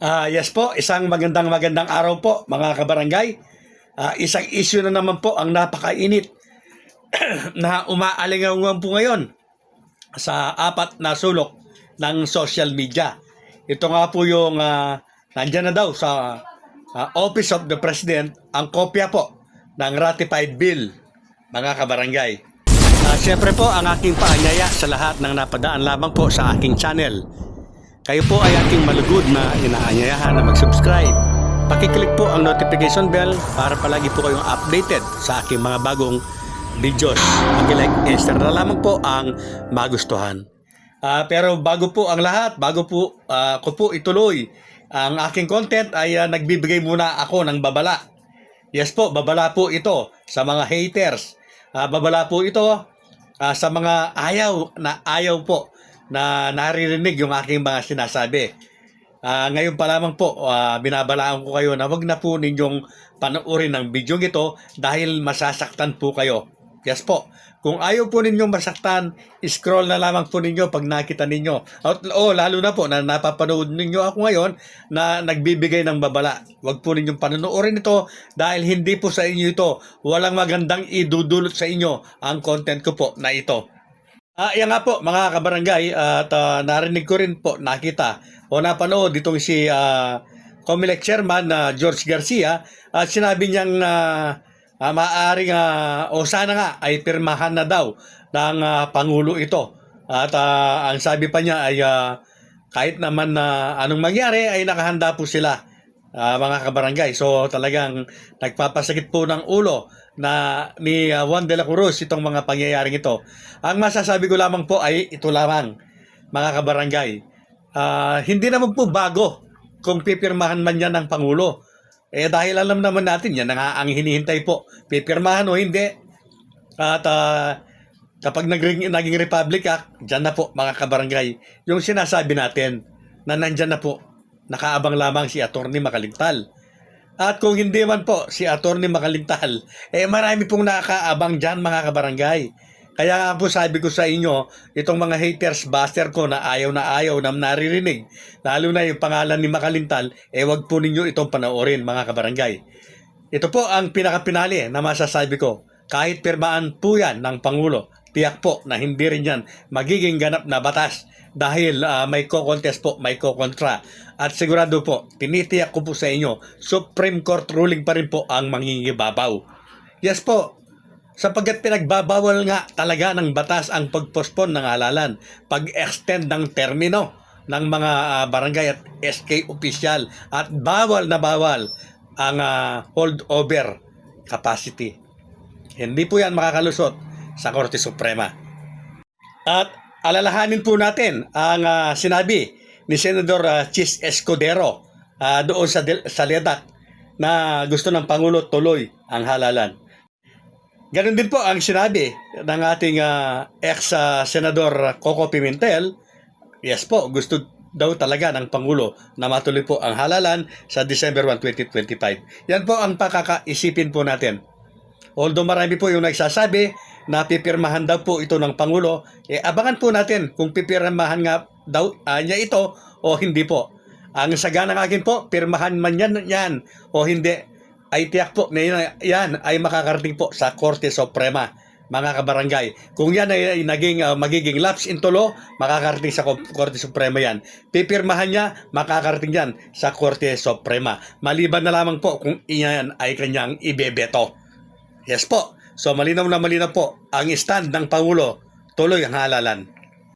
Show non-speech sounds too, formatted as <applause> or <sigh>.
Ah, yes po, isang magandang magandang araw po mga kabarangay. Ah, isang issue na naman po ang napakainit <clears throat> na umaalingawan po ngayon sa apat na sulok ng social media. Ito nga po yung ah, nandyan na daw sa ah, Office of the President ang kopya po ng ratified bill mga kabarangay. Ah, Siyempre po ang aking paanyaya sa lahat ng napadaan lamang po sa aking channel. Kayo po ay ating malugod na inaanyayahan na mag-subscribe. Pakiclick po ang notification bell para palagi po kayong updated sa aking mga bagong videos. Pag-like and share na lamang po ang magustuhan. Ah, pero bago po ang lahat, bago po ah, ko po ituloy ang aking content ay ah, nagbibigay muna ako ng babala. Yes po, babala po ito sa mga haters. Ah, babala po ito ah, sa mga ayaw na ayaw po na naririnig yung aking mga sinasabi. Ah, ngayon pa lamang po, ah, binabalaan ko kayo na wag na po ninyong panoorin ng video ito dahil masasaktan po kayo. Yes po. Kung ayaw po ninyong masaktan, scroll na lamang po ninyo pag nakita ninyo. At, oh, lalo na po na napapanood ninyo ako ngayon na nagbibigay ng babala. Huwag po ninyong panonoorin ito dahil hindi po sa inyo ito. Walang magandang idudulot sa inyo ang content ko po na ito. Ah, yan nga po mga kabarangay at ah, narinig ko rin po nakita o napanood itong si ah, Comelec Chairman na George Garcia at sinabi niyang uh, maaaring ah, o sana nga ay pirmahan na daw ng ah, Pangulo ito. At ah, ang sabi pa niya ay ah, kahit naman na anong mangyari ay nakahanda po sila ah, mga kabarangay. So talagang nagpapasakit po ng ulo na ni ah, Juan de la Cruz itong mga pangyayaring ito. Ang masasabi ko lamang po ay ito lamang mga kabarangay. Ah, hindi naman po bago kung pipirmahan man yan ng Pangulo. Eh dahil alam naman natin yan na nga ang hinihintay po. Pipirmahan o hindi. At ah, kapag naging, naging Republic Act, dyan na po mga kabarangay. Yung sinasabi natin na nandyan na po, nakaabang lamang si Attorney Makalintal. At kung hindi man po si Attorney Makalintal, eh marami pong nakaabang dyan mga kabarangay. Kaya nga po sabi ko sa inyo, itong mga haters buster ko na ayaw na ayaw na naririnig, lalo na yung pangalan ni Makalintal, eh wag po ninyo itong panoorin mga kabarangay. Ito po ang pinakapinali na masasabi ko. Kahit pirmaan po yan ng Pangulo, tiyak po na hindi rin yan magiging ganap na batas dahil ah, may ko-contest po, may ko-kontra. At sigurado po, tinitiyak ko po sa inyo, Supreme Court ruling pa rin po ang mangingibabaw. Yes po, sapagkat pinagbabawal nga talaga ng batas ang pagpospon ng halalan, pag-extend ng termino ng mga ah, barangay at SK official at bawal na bawal ang ah, holdover capacity. Hindi po yan makakalusot sa Korte Suprema. At alalahanin po natin ang ah, sinabi ni Senador ah, Chis Escudero ah, doon sa, sa LEDAC na gusto ng Pangulo tuloy ang halalan. Ganon din po ang sinabi ng ating ah, ex-senador Coco Pimentel. Yes po, gusto daw talaga ng Pangulo na matuloy po ang halalan sa December 1, 2025. Yan po ang pakakaisipin po natin. Although marami po yung nagsasabi na pipirmahan daw po ito ng Pangulo, eh abangan po natin kung pipirmahan nga daw ah, niya ito o hindi po. Ang sagana ng akin po, pirmahan man yan, yan o hindi, ay tiyak po na yan, ay makakarating po sa Korte Suprema mga kabarangay. Kung yan ay, ay naging ah, magiging lapse in tulo, makakarating sa Ko- Korte Suprema yan. Pipirmahan niya, makakarating yan sa Korte Suprema. Maliban na lamang po kung iyan ay kanyang ibebeto. Yes po. So malinaw na malinaw po ang stand ng Pangulo. Tuloy ang halalan.